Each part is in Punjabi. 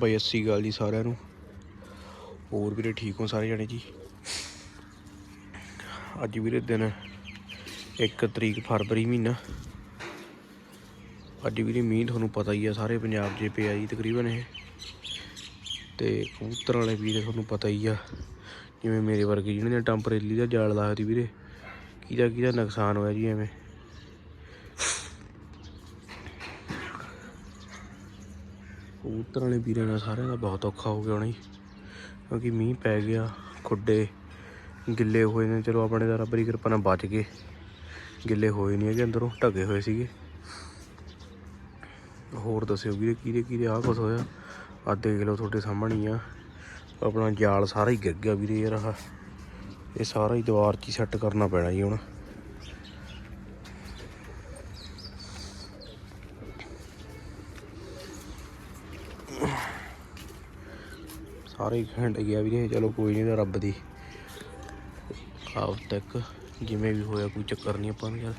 ਬਾਈ ਅੱਸੀ ਗੱਲ ਜੀ ਸਾਰਿਆਂ ਨੂੰ। ਹੋਰ ਵੀਰੇ ਠੀਕ ਹੋ ਸਾਰੇ ਜਣੇ ਜੀ? ਅੱਜ ਵੀਰੇ ਦਿਨ 1 ਤਰੀਕ ਫਰਵਰੀ ਮਹੀਨਾ। ਅੱਜ ਵੀਰੇ ਮੀਂਹ ਤੁਹਾਨੂੰ ਪਤਾ ਹੀ ਆ, ਸਾਰੇ ਪੰਜਾਬ 'ਚ ਪਿਆ ਜੀ ਤਕਰੀਬਨ ਇਹ। ਤੇ ਕਬੂਤਰ ਵਾਲੇ ਵੀਰੇ ਤੁਹਾਨੂੰ ਪਤਾ ਹੀ ਆ, ਜਿਵੇਂ ਮੇਰੇ ਵਰਗੇ ਜਿਹਨਾਂ ਨੇ ਟੈਂਪਰੇਰੀ ਦਾ ਜਾਲ ਲਾਇਆ ਸੀ ਵੀਰੇ। ਕਿਹਦਾ ਕਿਹਦਾ ਨੁਕਸਾਨ ਹੋਇਆ ਜੀ ਐਵੇਂ? ਕਬੂਤਰ ਵਾਲੇ ਵੀਰਾਂ ਦਾ ਸਾਰਿਆਂ ਦਾ ਬਹੁਤ ਔਖਾ ਹੋ ਗਿਆ ਹੋਣਾ ਜੀ। ਕਿਉਂਕਿ ਮੀਂਹ ਪੈ ਗਿਆ, ਖੁੱਡੇ ਗਿੱਲੇ ਹੋਏ ਨੇ। ਚਲੋ ਆਪਣੇ ਦਾ ਰੱਬ ਦੀ ਕਿਰਪਾ ਨਾਲ ਬਚ ਗਏ। ਗਿੱਲੇ ਹੋਏ ਨਹੀਂ ਹੈਗੇ, ਅੰਦਰੋਂ ਢੱਗੇ ਹੋਏ ਸੀਗੇ। ਹੋਰ ਦੱਸਿਓ ਵੀਰੇ, ਕਿਹਦੇ ਕਿਹਦੇ ਆਹ ਕੁਛ ਹੋਇਆ? ਆ ਦੇਖ ਲਓ ਤੁਹਾਡੇ ਸਾਹਮਣੇ ਹੀ ਆ। ਆਪਣਾ ਜਾਲ ਸਾਰਾ ਹੀ ਗਿਰ ਗਿਆ ਵੀਰੇ ਯਾਰ, ਆਹ। ਇਹ ਸਾਰਾ ਹੀ ਦੀਵਾਰ 'ਚ ਹੀ ਸੈੱਟ ਕਰਨਾ ਪੈਣਾ ਜੀ ਹੁਣ। ਸਾਰੇ ਹੀ ਖੰਡ ਗਿਆ ਵੀਰੇ, ਚਲੋ ਕੋਈ ਨਹੀਂ ਰੱਬ ਦੀ। ਆਪ ਤੱਕ ਜਿਵੇਂ ਵੀ ਹੋਇਆ ਕੋਈ ਚੱਕਰ ਨਹੀਂ ਆਪਾਂ ਨੂੰ ਯਾਰ।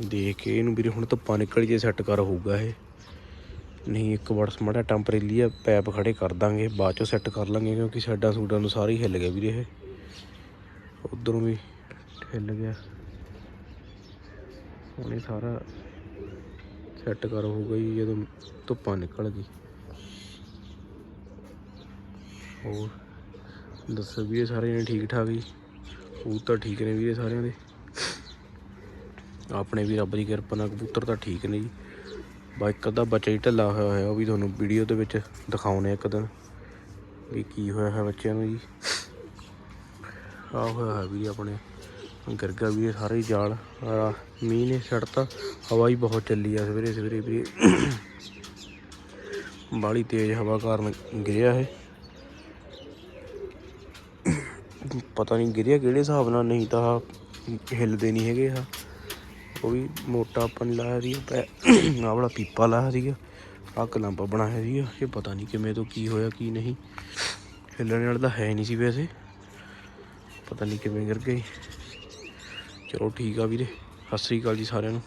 ਦੇਖ ਕੇ ਇਹਨੂੰ ਵੀਰੇ, ਹੁਣ ਧੁੱਪਾਂ ਨਿਕਲ ਜੇ ਸੈੱਟ ਕਰ ਹੋਊਗਾ ਇਹ। ਨਹੀਂ, ਇੱਕ ਵਾਰ ਸਮਾੜਾ ਟੈਂਪਰੇਰੀ ਆ, ਪੈਪ ਖੜੇ ਕਰ ਦਾਂਗੇ, ਬਾਅਦ ਚੋਂ ਸੈੱਟ ਕਰ ਲਾਂਗੇ, ਕਿਉਂਕਿ ਸਾਈਡਾਂ ਸੂਡਾਂ ਨੂੰ ਸਾਰੇ ਹਿੱਲ ਗਿਆ ਵੀਰੇ ਇਹ। ਉਧਰੋਂ ਵੀ ਹਿੱਲ ਗਿਆ। ਹੁਣ ਇਹ ਸਾਰਾ ਸੈੱਟ ਕਰ ਹੋਊਗਾ ਜੀ ਜਦੋਂ ਧੁੱਪਾਂ ਨਿਕਲ ਗਈ। ਹੋਰ ਦੱਸੋ ਵੀ ਇਹ ਸਾਰੇ ਜਣੇ ਠੀਕ ਠਾਕ ਜੀ? ਉਹ ਤਾਂ ਠੀਕ ਨੇ ਵੀਰੇ ਸਾਰਿਆਂ ਦੇ। ਆਪਣੇ ਵੀ ਰੱਬ ਦੀ ਕਿਰਪਾ ਨਾਲ ਕਬੂਤਰ ਤਾਂ ਠੀਕ ਨੇ ਜੀ। ਬਾ ਇੱਕ ਅੱਧਾ ਬੱਚਾ ਹੀ ਢੱਲਾ ਹੋਇਆ ਹੋਇਆ, ਉਹ ਵੀ ਤੁਹਾਨੂੰ ਵੀਡੀਓ ਦੇ ਵਿੱਚ ਦਿਖਾਉਣੇ ਇੱਕ ਦਿਨ ਵੀ ਕੀ ਹੋਇਆ ਹੈ ਬੱਚਿਆਂ ਨੂੰ ਜੀ। ਆਹ ਹੋਇਆ ਹੈ ਵੀ ਆਪਣੇ। ਗਰਗਾ ਵੀ ਇਹ ਸਾਰੇ ਹੀ ਜਾਲ ਮੀਂਹ ਨੇ ਛੱਡਤਾ, ਹਵਾ ਹੀ ਬਹੁਤ ਚੱਲੀ ਆ ਸਵੇਰੇ ਸਵੇਰੇ ਵੀ ਬਾਲੀ ਤੇਜ਼ ਹਵਾ ਕਾਰਨ ਗਿਰਿਆ ਇਹ। ਪਤਾ ਨਹੀਂ ਗਿਰਿਆ ਕਿਹੜੇ ਹਿਸਾਬ ਨਾਲ, ਨਹੀਂ ਤਾਂ ਆਹ ਹਿੱਲਦੇ ਨਹੀਂ ਹੈਗੇ ਆ ਉਹ ਵੀ ਮੋਟਾ ਆਪਾਂ ਲਾਇਆ ਸੀ ਪੈ ਆਹ ਵਾਲਾ ਪੀਪਾ ਲਾਇਆ ਸੀਗਾ, ਆਹ ਕਲੰਪ ਬਣਾਇਆ ਸੀਗਾ, ਇਹ ਪਤਾ ਨਹੀਂ ਕਿਵੇਂ ਤੋਂ ਕੀ ਹੋਇਆ, ਕੀ ਨਹੀਂ। ਹਿੱਲਣ ਵਾਲਾ ਤਾਂ ਹੈ ਨਹੀਂ ਸੀ ਵੈਸੇ। ਪਤਾ ਨਹੀਂ ਕਿਵੇਂ ਗਿਰ ਗਈ ਚਲੋ ਠੀਕ ਆ ਵੀਰੇ। ਸਤਿ ਸ੍ਰੀ ਅਕਾਲ ਜੀ ਸਾਰਿਆਂ ਨੂੰ।